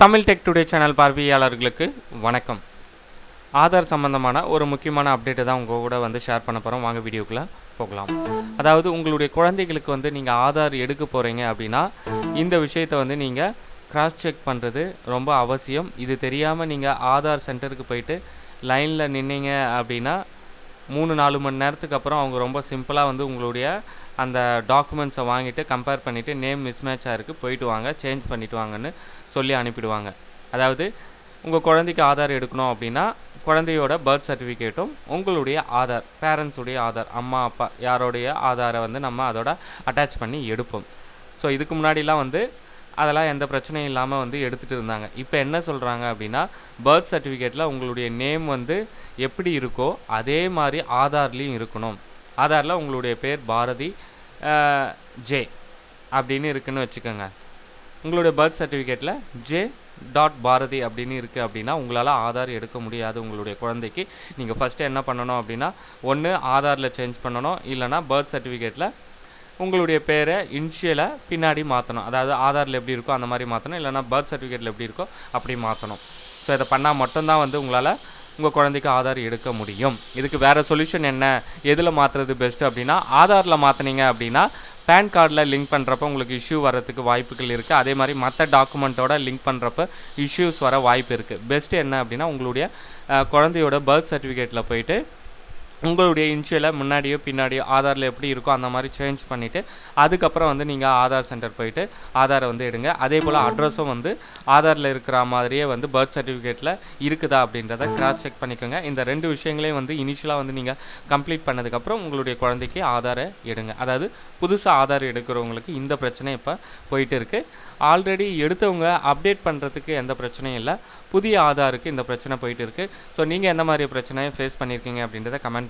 Tamil tech today channel பார்வையாளர்களுக்கு வணக்கம். ஆதார் சம்பந்தமான ஒரு முக்கியமான அப்டேட்டை தான் உங்கள் கூட வந்து ஷேர் பண்ண போகிறோம் வாங்க வீடியோக்குள்ளே போகலாம். அதாவது உங்களுடைய குழந்தைகளுக்கு வந்து நீங்கள் ஆதார் எடுக்க போகிறீங்க அப்படின்னா இந்த விஷயத்தை வந்து நீங்கள் கிராஸ் செக் பண்ணுறது ரொம்ப அவசியம். இது தெரியாமல் நீங்கள் ஆதார் சென்டருக்கு போயிட்டு லைனில் நின்னீங்க அப்படின்னா மூணு நாலு மணி நேரத்துக்கு அப்புறம் அவங்க ரொம்ப சிம்பிளாக வந்து உங்களுடைய அந்த டாக்குமெண்ட்ஸை வாங்கிட்டு கம்பேர் பண்ணிவிட்டு நேம் மிஸ்மேட்சாக இருக்குது போயிட்டு வாங்க சேஞ்ச் பண்ணிட்டு வாங்கன்னு சொல்லி அனுப்பிடுவாங்க. அதாவது உங்கள் குழந்தைக்கு ஆதார் எடுக்கணும் அப்படின்னா குழந்தையோட பர்த் சர்டிஃபிகேட்டும் உங்களுடைய ஆதார் பேரண்ட்ஸுடைய ஆதார் அம்மா அப்பா யாரோடைய ஆதாரை வந்து நம்ம அதோட அட்டாச் பண்ணி எடுப்போம். ஸோ இதுக்கு முன்னாடிலாம் வந்து அதெல்லாம் எந்த பிரச்சனையும் இல்லாமல் வந்து எடுத்துகிட்டு இருந்தாங்க. இப்போ என்ன சொல்கிறாங்க அப்படின்னா பர்த் சர்டிஃபிகேட்டில் உங்களுடைய நேம் வந்து எப்படி இருக்கோ அதே மாதிரி ஆதார்லேயும் இருக்கணும். ஆதாரில் உங்களுடைய பேர் பாரதி ஜே அப்படின்னு இருக்குன்னு வச்சுக்கோங்க. உங்களுடைய பர்த் சர்டிஃபிகேட்டில் ஜே டாட் பாரதி அப்படின்னு இருக்குது அப்படின்னா உங்களால் ஆதார் எடுக்க முடியாது உங்களுடைய குழந்தைக்கு. நீங்கள் ஃபஸ்ட்டு என்ன பண்ணணும் அப்படின்னா ஒன்று ஆதாரில் சேஞ்ச் பண்ணணும். இல்லைனா பர்த் சர்டிஃபிகேட்டில் உங்களுடைய பேரை இனிஷியலை பின்னாடி மாற்றணும் அதாவது ஆதாரில் எப்படி இருக்கோ அந்த மாதிரி மாற்றணும் இல்லைனா பர்த் சர்டிஃபிகேட்டில் எப்படி இருக்கோ அப்படி மாற்றணும் ஸோ இதை பண்ணால் மட்டும்தான் வந்து உங்களால் உங்கள் குழந்தைக்கு ஆதார் எடுக்க முடியும். இதுக்கு வேறு சொல்யூஷன் என்ன? எதில் மாற்றுறது பெஸ்ட்டு அப்படின்னா ஆதாரில் மாற்றினீங்க அப்படின்னா பேன் கார்டில் லிங்க் பண்ணுறப்ப உங்களுக்கு இஷ்யூ வரதுக்கு வாய்ப்புகள் இருக்குது அதே மாதிரி மற்ற டாக்குமெண்ட்டோட லிங்க் பண்ணுறப்ப இஷ்யூஸ் வர வாய்ப்பு இருக்குது பெஸ்ட்டு என்ன அப்படின்னா உங்களுடைய குழந்தையோட பர்த் சர்டிஃபிகேட்டில் போயிட்டு உங்களுடைய இனிஷியலை முன்னாடியோ பின்னாடியோ ஆதாரில் எப்படி இருக்கோ அந்த மாதிரி சேஞ்ச் பண்ணிவிட்டு அதுக்கப்புறம் வந்து நீங்கள் ஆதார் சென்டர் போயிட்டு ஆதாரை வந்து எடுங்க. அதே போல் அட்ரஸும் வந்து ஆதாரில் இருக்கிற மாதிரியே வந்து பர்த் சர்டிஃபிகேட்டில் இருக்குதா அப்படின்றத கிராஸ் செக் பண்ணிக்கோங்க. இந்த ரெண்டு விஷயங்களையும் வந்து இனிஷியலாக வந்து நீங்கள் கம்ப்ளீட் பண்ணதுக்கப்புறம் உங்களுடைய குழந்தைக்கு ஆதாரை எடுங்க. அதாவது புதுசாக ஆதார் எடுக்கிறவங்களுக்கு இந்த பிரச்சனை இப்போ போயிட்டு இருக்குது ஆல்ரெடி எடுத்தவங்க அப்டேட் பண்ணுறதுக்கு எந்த பிரச்சனையும் இல்லை. புதிய ஆதாருக்கு இந்த பிரச்சனை போயிட்டு இருக்குது ஸோ நீங்கள் எந்த மாதிரி பிரச்சனையை ஃபேஸ் பண்ணியிருக்கீங்க அப்படின்றத கமெண்ட்